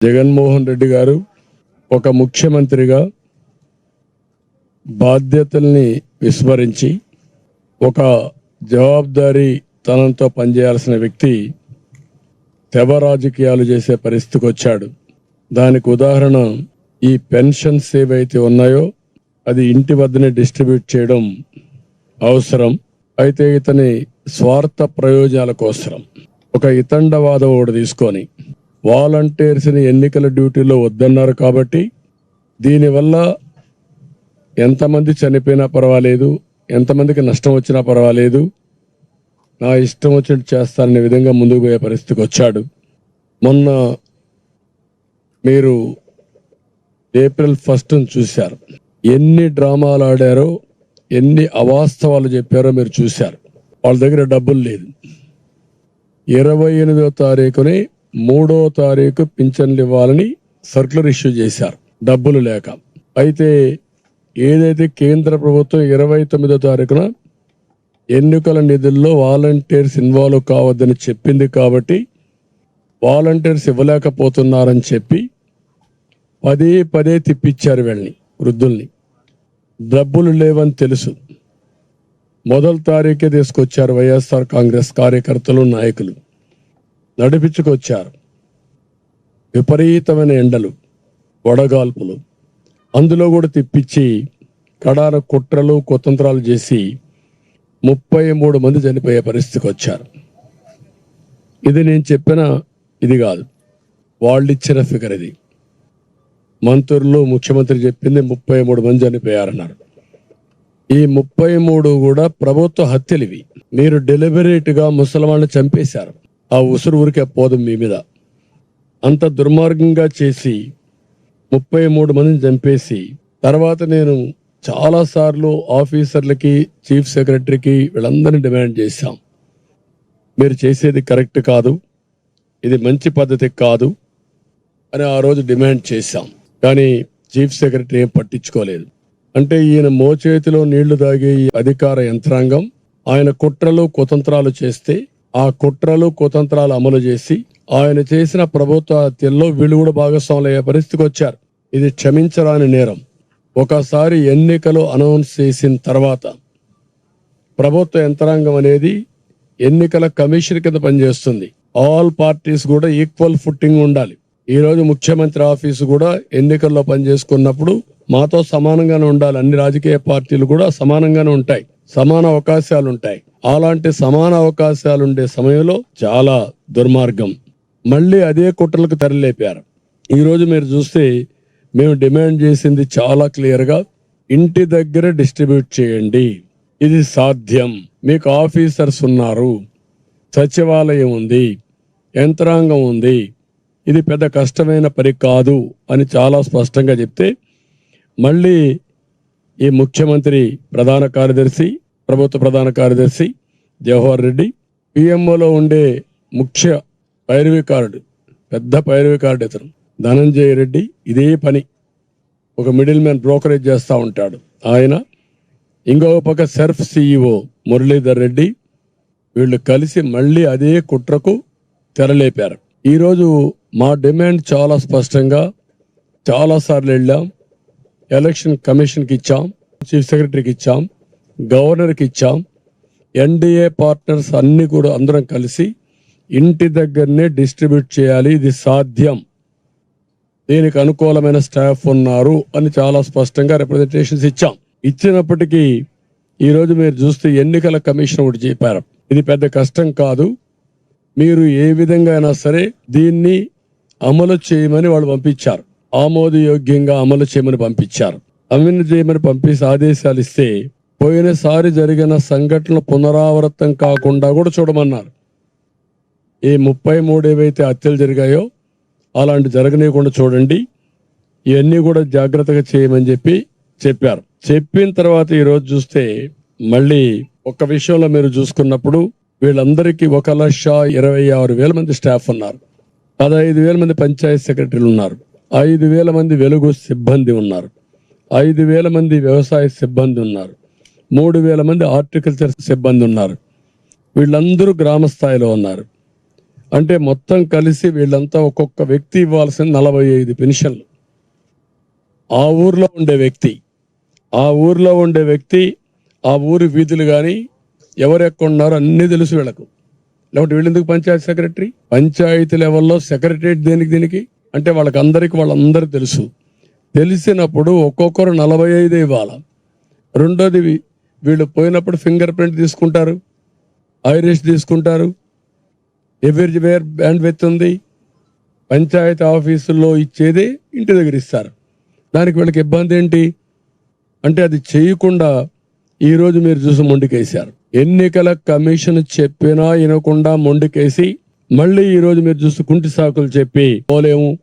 జగన్మోహన్ రెడ్డి గారు ఒక ముఖ్యమంత్రిగా బాధ్యతల్ని విస్మరించి ఒక జవాబుదారీ తనంతో పనిచేయాల్సిన వ్యక్తి తెవ రాజకీయాలు చేసే పరిస్థితికి వచ్చాడు. దానికి ఉదాహరణ ఈ పెన్షన్స్ ఏవైతే ఉన్నాయో అది ఇంటి వద్దనే డిస్ట్రిబ్యూట్ చేయడం అవసరం. అయితే ఇతని స్వార్థ ప్రయోజనాల కోసరం. ఒక ఇతండవాదం ఒకటి తీసుకొని వాలంటీర్స్ని ఎన్నికల డ్యూటీలో వద్దన్నారు కాబట్టి దీనివల్ల ఎంతమంది చనిపోయినా పర్వాలేదు ఎంతమందికి నష్టం వచ్చినా పర్వాలేదు. నా ఇష్టం వచ్చినట్టు చేస్తాననే విధంగా ముందుకు పోయే పరిస్థితికి వచ్చాడు. మొన్న మీరు ఏప్రిల్ ఫస్ట్ చూశారు. ఎన్ని డ్రామాలు ఆడారో ఎన్ని అవాస్తవాలు చెప్పారో మీరు చూశారు. వాళ్ళ దగ్గర డబ్బులు లేదు. ఇరవై ఎనిమిదో తారీఖుని మూడో తారీఖు పింఛన్లు ఇవ్వాలని సర్కులర్ ఇష్యూ చేశారు. డబ్బులు లేక. అయితే ఏదైతే కేంద్ర ప్రభుత్వం ఇరవై తొమ్మిదో తారీఖున ఎన్నికల నిధుల్లో వాలంటీర్స్ ఇన్వాల్వ్ కావద్దని చెప్పింది కాబట్టి వాలంటీర్స్ ఇవ్వలేకపోతున్నారని చెప్పి పదే పదే తిప్పించారు వీళ్ళని వృద్ధుల్ని. డబ్బులు లేవని తెలుసు. మొదటి తారీఖే తీసుకొచ్చారు వైఎస్ఆర్ కాంగ్రెస్ కార్యకర్తలు నాయకులు. నడిపించుకొచ్చారు. విపరీతమైన ఎండలు వడగాల్పులు. అందులో కూడా తిప్పించి కడార కుట్రలు కుతంత్రాలు చేసి ముప్పై మూడు మంది చనిపోయే పరిస్థితికి వచ్చారు. ఇది నేను చెప్పిన ఇది కాదు. వాళ్ళు ఇచ్చిన ఫిగర్ ఇది. మంత్రులు ముఖ్యమంత్రి చెప్పింది ముప్పై మూడు మంది చనిపోయారన్నారు. ఈ ముప్పై మూడు కూడా ప్రభుత్వ హత్యలు ఇవి. మీరు డెలిబరేట్గా చంపేశారు. ఆ ఉసురు ఊరికే పోదు మీ మీద. అంత దుర్మార్గంగా చేసి ముప్పై మూడు మందిని చంపేసి తర్వాత నేను చాలాసార్లు ఆఫీసర్లకి చీఫ్ సెక్రటరీకి వీళ్ళందరినీ డిమాండ్ చేశాం. మీరు చేసేది కరెక్ట్ కాదు ఇది మంచి పద్ధతి కాదు అని ఆ రోజు డిమాండ్ చేశాం. కానీ చీఫ్ సెక్రటరీ ఏం పట్టించుకోలేదు. అంటే ఈయన మోచేతిలో నీళ్ళు తాగే ఈ అధికార యంత్రాంగం ఆయన కుట్రలు కుతంత్రాలు చేస్తే ఆ కుట్రలు కుతంత్రాలు అమలు చేసి ఆయన చేసిన ప్రభుత్వ హత్యల్లో వీళ్ళు కూడా భాగస్వాములు అయ్యే పరిస్థితికి వచ్చారు. ఇది క్షమించరాని నేరం. ఒకసారి ఎన్నికలు అనౌన్స్ చేసిన తర్వాత ప్రభుత్వ యంత్రాంగం అనేది ఎన్నికల కమిషన్ కింద పనిచేస్తుంది. ఆల్ పార్టీస్ కూడా ఈక్వల్ ఫుట్టింగ్ ఉండాలి. ఈరోజు ముఖ్యమంత్రి ఆఫీసు కూడా ఎన్నికల్లో పనిచేసుకున్నప్పుడు మాతో సమానంగానే ఉండాలి. అన్ని రాజకీయ పార్టీలు కూడా సమానంగానే ఉంటాయి. సమాన అవకాశాలు ఉంటాయి. అలాంటి సమాన అవకాశాలు ఉండే సమయంలో చాలా దుర్మార్గం. మళ్ళీ అదే కుట్రలకు తెరలేపారు ఈరోజు మీరు చూస్తే మేము డిమాండ్ చేసింది చాలా క్లియర్గా ఇంటి దగ్గర డిస్ట్రిబ్యూట్ చేయండి. ఇది సాధ్యం. మీకు ఆఫీసర్స్ ఉన్నారు. సచివాలయం ఉంది. యంత్రాంగం ఉంది. ఇది పెద్ద కష్టమైన పని కాదు అని చాలా స్పష్టంగా చెప్తే మళ్ళీ ఈ ముఖ్యమంత్రి ప్రధాన కార్యదర్శి ప్రభుత్వ ప్రధాన కార్యదర్శి జవహర్ రెడ్డి. పిఎంఓలో ఉండే ముఖ్య పైరవికారుడు పెద్ద పైరవికారుడు ఇతను. ధనంజయ రెడ్డి ఇదే పని. ఒక మిడిల్ మ్యాన్ బ్రోకరేజ్ చేస్తూ ఉంటాడు. ఆయన ఇంకొక పక్క సెర్ఫ్ సిఇఓ మురళీధర్ రెడ్డి. వీళ్ళు కలిసి మళ్ళీ అదే కుట్రకు తెరలేపారు. ఈరోజు మా డిమాండ్ చాలా స్పష్టంగా చాలాసార్లు వెళ్ళాం. ఎలక్షన్ కమిషన్కి ఇచ్చాం. చీఫ్ సెక్రటరీకి ఇచ్చాం. గవర్నర్కి ఇచ్చాం. ఎన్డీఏ పార్ట్నర్స్ అన్ని కూడా అందరం కలిసి ఇంటి దగ్గరనే డిస్ట్రిబ్యూట్ చేయాలి. ఇది సాధ్యం. దీనికి అనుకూలమైన స్టాఫ్ ఉన్నారు అని చాలా స్పష్టంగా రిప్రజెంటేషన్స్ ఇచ్చాం. ఇచ్చినప్పటికీ ఈరోజు మీరు చూస్తే ఎన్నికల కమిషన్ ఒకటి చెప్పారు. ఇది పెద్ద కష్టం కాదు. మీరు ఏ విధంగా అయినా సరే దీన్ని అమలు చేయమని వాళ్ళు పంపించారు. ఆమోదయోగ్యంగా అమలు చేయమని పంపించారు. అమలు చేయమని పంపి ఆదేశాలు ఇస్తే పోయినసారి జరిగిన సంఘటనలు పునరావృతం కాకుండా కూడా చూడమన్నారు. ఈ ముప్పై మూడు ఏవైతే హత్యలు జరిగాయో అలాంటి జరగనీయకుండా చూడండి. ఇవన్నీ కూడా జాగ్రత్తగా చేయమని చెప్పి చెప్పారు. చెప్పిన తర్వాత ఈరోజు చూస్తే మళ్ళీ ఒక విషయంలో మీరు చూసుకున్నప్పుడు వీళ్ళందరికీ ఒక లక్ష ఇరవై ఆరు వేల మంది స్టాఫ్ ఉన్నారు. పదహైదు వేల మంది పంచాయత్ సెక్రటరీలు ఉన్నారు. ఐదు వేల మంది వెలుగు సిబ్బంది ఉన్నారు. ఐదు వేల మంది వ్యవసాయ సిబ్బంది ఉన్నారు. మూడు వేల మంది హార్టికల్చర్ సిబ్బంది ఉన్నారు. వీళ్ళందరూ గ్రామ స్థాయిలో ఉన్నారు. అంటే మొత్తం కలిసి వీళ్ళంతా ఒక్కొక్క వ్యక్తి ఇవ్వాల్సిన నలభై ఐదు పెన్షన్లు. ఆ ఊర్లో ఉండే వ్యక్తి ఆ ఊర్లో ఉండే వ్యక్తి ఆ ఊరి వీధులు కానీ ఎవరు ఎక్కడ ఉన్నారో అన్నీ తెలుసు వీళ్ళకు. లేకపోతే వీళ్ళెందుకు పంచాయతీ సెక్రటరీ? పంచాయతీ లెవెల్లో సెక్రటరేట్ దేనికి దీనికి? అంటే వాళ్ళకి వాళ్ళందరూ తెలుసు. తెలిసినప్పుడు ఒక్కొక్కరు నలభై ఐదు ఇవ్వాలి? రెండోది వీళ్ళు పోయినప్పుడు ఫింగర్ ప్రింట్ తీసుకుంటారు ఐరిష్ తీసుకుంటారు. ఎవరి వేర్ బ్యాండ్ విత్ ఉంది పంచాయతీ ఆఫీసుల్లో ఇచ్చేది ఇంటి దగ్గర ఇస్తారు. దానికి వీళ్ళకి ఇబ్బంది ఏంటి? అంటే అది చేయకుండా ఈ రోజు మీరు చూసి మొండికేశారు. ఎన్నికల కమిషన్ చెప్పినా వినకుండా మొండికేసి మళ్ళీ ఈ రోజు మీరు చూసి కుంటి సాకులు చెప్పి పోలేము.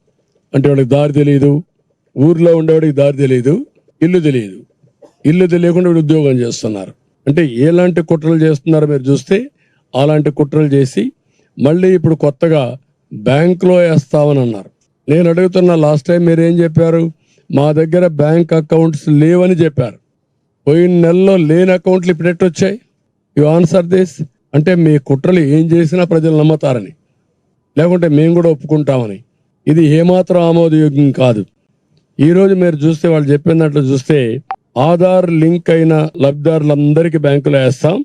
అంటే వాడికి దారి తెలియదు ఊర్లో ఉండేవాడికి దారి తెలియదు ఇల్లు తెలియదు ఇల్లు తెలియకుండా వీడు ఉద్యోగం చేస్తున్నారు. అంటే ఎలాంటి కుట్రలు చేస్తున్నారో మీరు చూస్తే అలాంటి కుట్రలు చేసి మళ్ళీ ఇప్పుడు కొత్తగా బ్యాంకులో వేస్తామని అన్నారు. నేను అడుగుతున్న లాస్ట్ టైం మీరు ఏం చెప్పారు? మా దగ్గర బ్యాంక్ అకౌంట్స్ లేవని చెప్పారు. పోయిన నెలలో లేని అకౌంట్లు ఇప్పుడు ఎట్టు వచ్చాయి? యు ఆన్సర్ దిస్ అంటే మీ కుట్రలు ఏం చేసినా ప్రజలు నమ్ముతారని. లేకుంటే మేము కూడా ఒప్పుకుంటామని. ఇది ఏమాత్రం ఆమోదయోగ్యం కాదు. ఈరోజు మీరు చూస్తే వాళ్ళు చెప్పిన దాంట్లో చూస్తే ఆధార్ లింక్ అయిన లబ్ధిదారులందరికీ బ్యాంకులో వేస్తాం.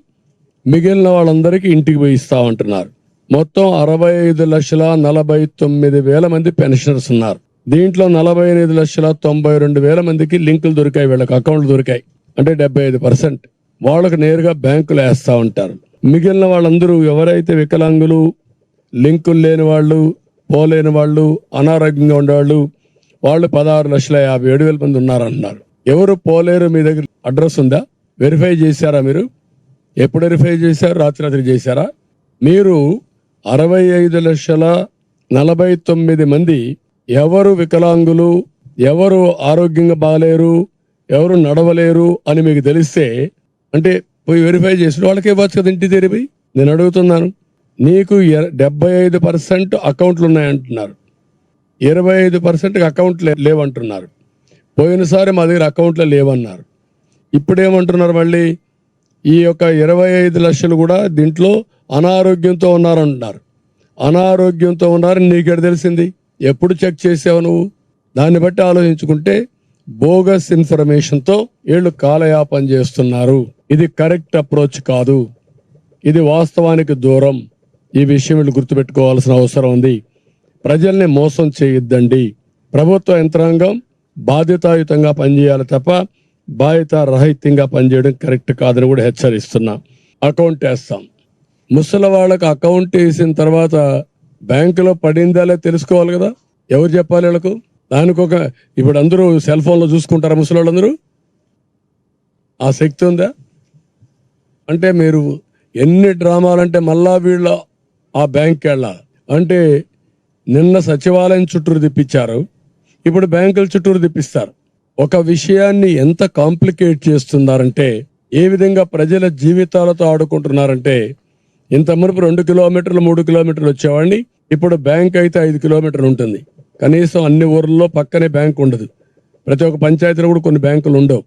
మిగిలిన వాళ్ళందరికీ ఇంటికి పోయి ఇస్తామంటున్నారు. మొత్తం అరవై ఐదు లక్షల నలభై తొమ్మిది వేల మంది పెన్షనర్స్ ఉన్నారు. దీంట్లో నలభై ఎనిమిది లక్షల తొంభై రెండు వేల మందికి లింకులు దొరికాయి వీళ్ళకి అకౌంట్లు దొరికాయి. అంటే డెబ్బై ఐదు పర్సెంట్. వాళ్ళకు నేరుగా బ్యాంకులు వేస్తూ ఉంటారు. మిగిలిన వాళ్ళందరూ ఎవరైతే వికలాంగులు లింకులు లేని వాళ్ళు పోలేని వాళ్ళు అనారోగ్యంగా ఉండేవాళ్ళు వాళ్ళు పదహారు లక్షల యాభై ఏడు వేల మంది ఉన్నారంటున్నారు ఎవరు పోలేరు మీ దగ్గర అడ్రస్ ఉందా? వెరిఫై చేశారా మీరు? ఎప్పుడు వెరిఫై చేశారు? రాత్రి రాత్రి చేశారా? మీరు అరవై ఐదు లక్షల నలభై తొమ్మిది మంది ఎవరు వికలాంగులు ఎవరు ఆరోగ్యంగా బాగలేరు ఎవరు నడవలేరు అని మీకు తెలిస్తే అంటే పోయి వెరిఫై చేసిన వాళ్ళకి ఇవ్వచ్చు కదా ఇంటి తెరిపి నేను అడుగుతున్నాను. నీకు ఎ- డెబ్బై ఐదు పర్సెంట్ అకౌంట్లు ఉన్నాయంటున్నారు. ఇరవై ఐదు పర్సెంట్ అకౌంట్లు లేవంటున్నారు. పోయినసారి మా దగ్గర అకౌంట్లో లేవన్నారు. ఇప్పుడు ఏమంటున్నారు మళ్ళీ? ఈ యొక్క ఇరవై ఐదు లక్షలు కూడా దీంట్లో అనారోగ్యంతో ఉన్నారంటున్నారు. అనారోగ్యంతో ఉన్నారని నీకెడ తెలిసింది? ఎప్పుడు చెక్ చేసావు నువ్వు? దాన్ని బట్టి ఆలోచించుకుంటే బోగస్ ఇన్ఫర్మేషన్తో వీళ్ళు కాలయాపన చేస్తున్నారు. ఇది కరెక్ట్ అప్రోచ్ కాదు. ఇది వాస్తవానికి దూరం. ఈ విషయం వీళ్ళు గుర్తుపెట్టుకోవాల్సిన అవసరం ఉంది. ప్రజల్ని మోసం చేయొద్దండి. ప్రభుత్వ యంత్రాంగం బాధ్యతాయుతంగా పనిచేయాలి తప్ప బాధ్యత రహితంగా పనిచేయడం కరెక్ట్ కాదని కూడా హెచ్చరిస్తున్నా. అకౌంట్ వేస్తాం. ముసలి వాళ్ళకి అకౌంట్ వేసిన తర్వాత బ్యాంకులో పడిందా లేదా తెలుసుకోవాలి కదా? ఎవరు చెప్పాలి వీళ్ళకు? దానికి ఒక ఇప్పుడు అందరూ సెల్ ఫోన్లో చూసుకుంటారా ముసలి వాళ్ళందరూ ఆ శక్తి ఉందా? అంటే మీరు ఎన్ని డ్రామాలంటే మళ్ళా వీళ్ళ ఆ బ్యాంక్కి వెళ్ళాలి. అంటే నిన్న సచివాలయం చుట్టూరు తిప్పించారు. ఇప్పుడు బ్యాంకుల చుట్టూరు తిప్పిస్తారు. ఒక విషయాన్ని ఎంత కాంప్లికేట్ చేస్తున్నారంటే ఏ విధంగా ప్రజల జీవితాలతో ఆడుకుంటున్నారంటే ఇంత మునుపు రెండు కిలోమీటర్లు మూడు కిలోమీటర్లు వచ్చేవాడిని ఇప్పుడు బ్యాంక్ అయితే ఐదు కిలోమీటర్లు ఉంటుంది. కనీసం అన్ని ఊర్లలో పక్కనే బ్యాంక్ ఉండదు. ప్రతి ఒక్క పంచాయతీలో కూడా కొన్ని బ్యాంకులు ఉండవు.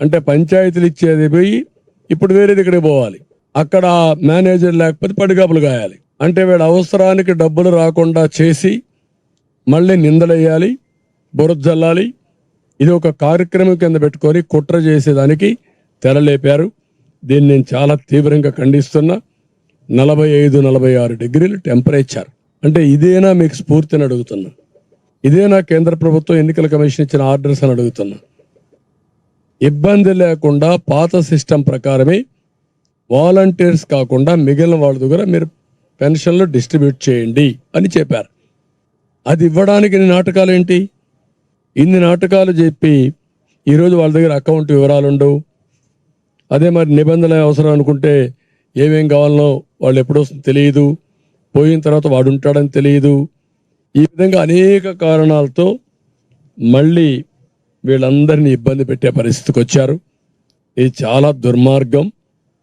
అంటే పంచాయతీలు ఇచ్చేది పోయి ఇప్పుడు వేరే దగ్గరికి పోవాలి. అక్కడ మేనేజర్ లేకపోతే పడిగాపులు కాయాలి అంటే వీడు అవసరానికి డబ్బులు రాకుండా చేసి మళ్ళీ నిందలేయాలి బురద జల్లాలి. ఇది ఒక కార్యక్రమం కింద పెట్టుకొని కుట్ర చేసేదానికి తెరలేపారు. దీన్ని నేను చాలా తీవ్రంగా ఖండిస్తున్నా. నలభై ఐదు నలభై ఆరు డిగ్రీలు టెంపరేచర్. అంటే ఇదేనా మీకు స్ఫూర్తిని అడుగుతున్నా. ఇదేనా కేంద్ర ప్రభుత్వం ఎన్నికల కమిషన్ ఇచ్చిన ఆర్డర్స్ అని అడుగుతున్నా. ఇబ్బంది లేకుండా పాత సిస్టమ్ ప్రకారమే వాలంటీర్స్ కాకుండా మిగిలిన వాళ్ళ దగ్గర మీరు పెన్షన్లు డిస్ట్రిబ్యూట్ చేయండి అని చెప్పారు. అది ఇవ్వడానికి నాటకాలు ఏంటి ఇన్ని నాటకాలు చెప్పి ఈరోజు వాళ్ళ దగ్గర అకౌంట్ వివరాలు ఉండవు అదే మరి నిబంధనలు అవసరం అనుకుంటే ఏమేం కావాలనో వాళ్ళు ఎప్పుడు వస్తుందో తెలియదు. పోయిన తర్వాత వాడు ఉంటాడని తెలియదు. ఈ విధంగా అనేక కారణాలతో మళ్ళీ వీళ్ళందరినీ ఇబ్బంది పెట్టే పరిస్థితికి వచ్చారు. ఇది చాలా దుర్మార్గం.